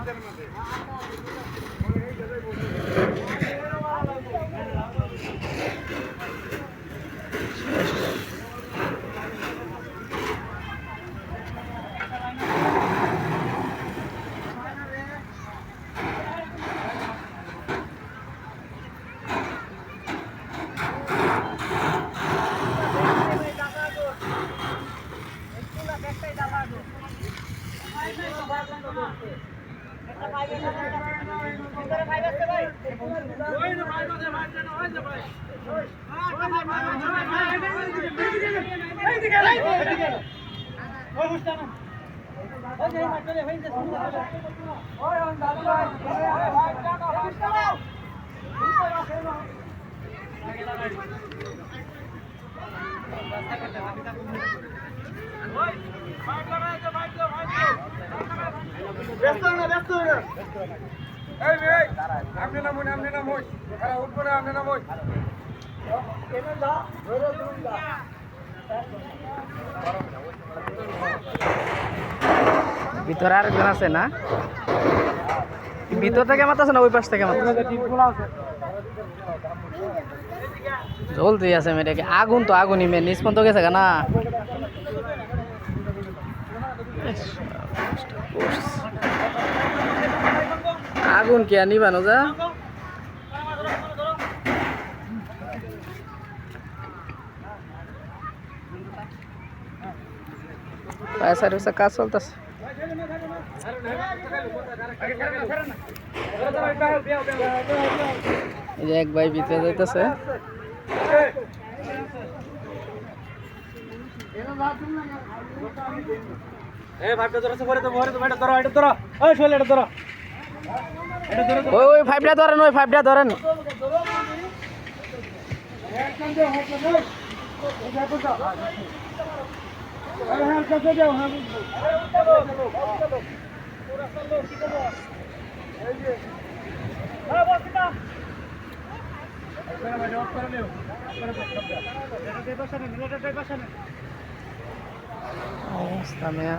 ってるので。এই মেয়ে, আপনি নামুন আপনি নামুন। না আপনি নামুন। ভিতরে আছে না? ভিতর থেকে মাতাছে না ওই পাশ থেকে জলদি আছে মেয়েটাকে। আগুন তো আগুনই মেয়ে নিষ্পন তো গেছে না। আগুন কি আর নিবানো যা ফায়ার সার্ভিসের কাজ চলতেছে। এই যে এক ভাই ভিতরে যাইতেছে। ওই ওই ফাইভটা ধরেন ওই ফাইভটা ধরেন। অবস্থা মেয়া।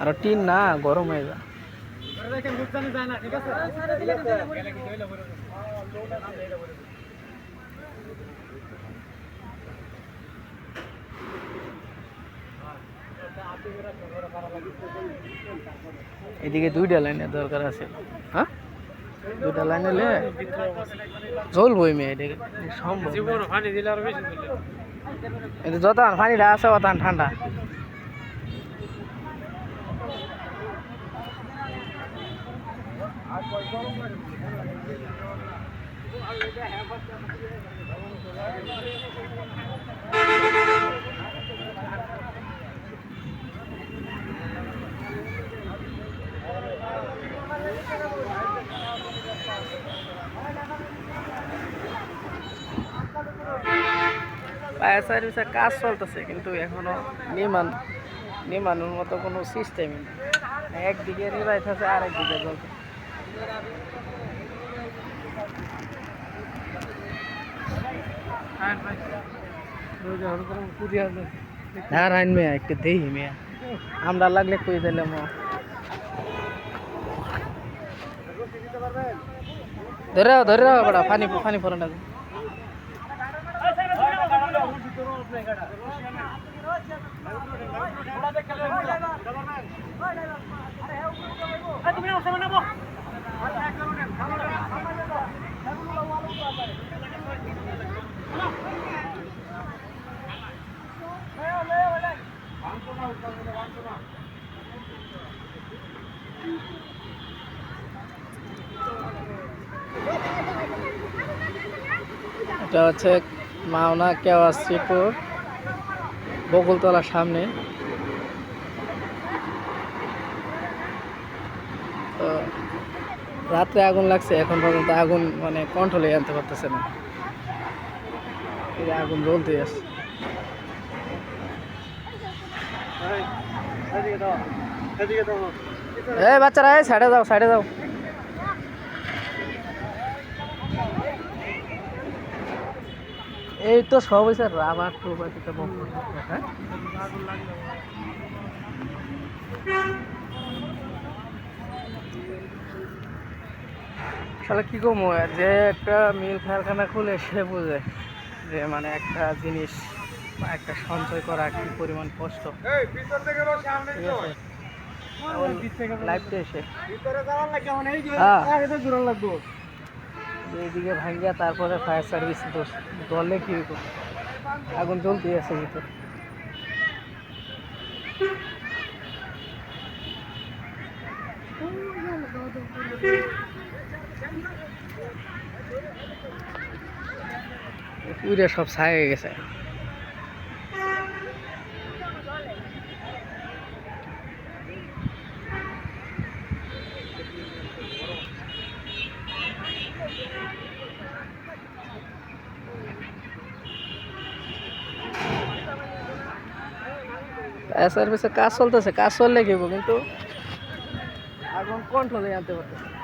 আর টিন না গরম হয়ে যা এদিকে দুইটা লাইনের দরকার আছে। হ্যাঁ? দুইটা লাইন এলে জ্বলবই মেয়ে এদিকে। সম্ভব কিন্তু যত পানিটা আছে অত ঠান্ডা। ফায়ার সার্ভিসের কাজ চলতেছে, কিন্তু এখনও নির্মাণ নির্মাণের মতো কোনো সিস্টেমই নেই। একদিকে নিবাইতেছে আর একদিকে জ্বলছে ধার আইন মেয়া একটু দেহি মেয়া। আমরা লাগলে কই দিলাম? ধরে রাখো, ধরে রাখো বড়া পানি পানি পড়ে না। এটা হচ্ছে মাওনা কেওয়া শ্রীপুর বকুলতলার সামনে। তো রাত্রে আগুন লাগছে, এখন পর্যন্ত আগুন মানে কন্ট্রোলে আনতে পারতেছে না। এই আগুন জ্বলতে এই বাচ্চারা, এই সাইডে যাও সাইডে যাও। এই তো সব হয়েছে রাবার এটা হ্যাঁ? আসলে কি কমো যে একটা মিল কারখানা খুলে সে বুঝে যে মানে একটা জিনিস বা একটা সঞ্চয় করা কি পরিমাণ কষ্ট। লাইভটা এসে। ভিতরে যাওয়ার লাগে এই যে হ্যাঁ। এইদিকে ভাঙ্গিয়া তারপরে ফায়ার সার্ভিস দোষ। দলে কি আগুন জ্বলতে আছে ভিতর। পুরে সব ছাই হয়ে গেছে কাজ চলতেছে, কাজ চললে কি কিন্তু? আগুন কন্ট্রোলে আনতে পারতেছে না।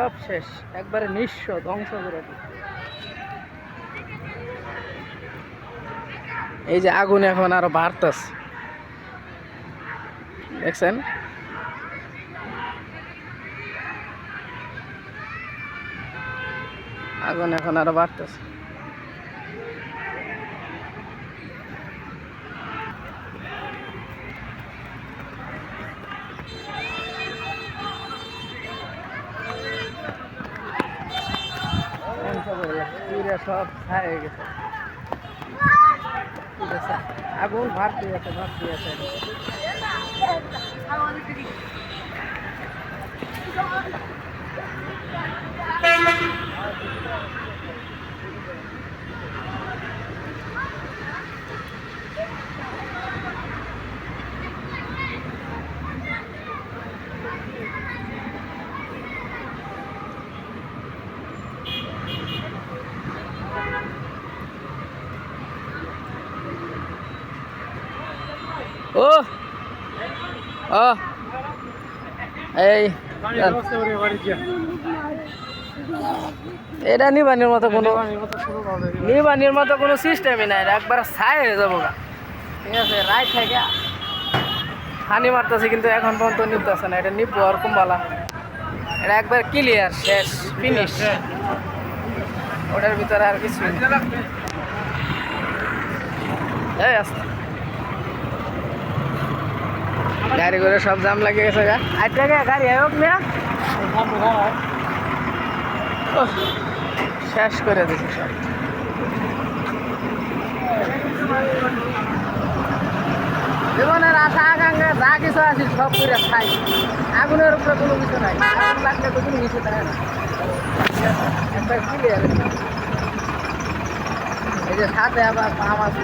সব শেষ, একবারে নিঃস্ব ধ্বংস করে এই যে আগুন এখন আরও বাড়তেছে। দেখছেন? আগুন এখন আরও বাড়তেছে। পুরে সব ছাই হয়ে গেছে আগুন ভাবতে আছে ভাবতে আছে। ও ও, এই এটা নিবানির মতো কোনো নিবানির মতো কোনো সিস্টেমই নাই একবার ছাই হয়ে যাব ঠিক আছে রাইট থেকে হানি মারতেছে, কিন্তু এখন পর্যন্ত নিতেছে না, এটা নিবো আর কুম্বালা। এটা একবার ক্লিয়ার শেষ ফিনিশ ওটার ভিতরে আর কিছু। এই, আস্তে। গাড়ি করে সব জাম লাগিয়ে গেছে গা আট টাকা গাড়ি হোক শেষ করে দিছে সব। জীবনের আশা, আকাঙ্ক্ষা, যা কিছু আছে সব করে খাই। আগুনের উপরে কোনো কিছু নাই। আগুন লাগলে তো কোনো কিছু থাকে না। একটা ক্লিয়ার। এই যে সাথে আবার আছে।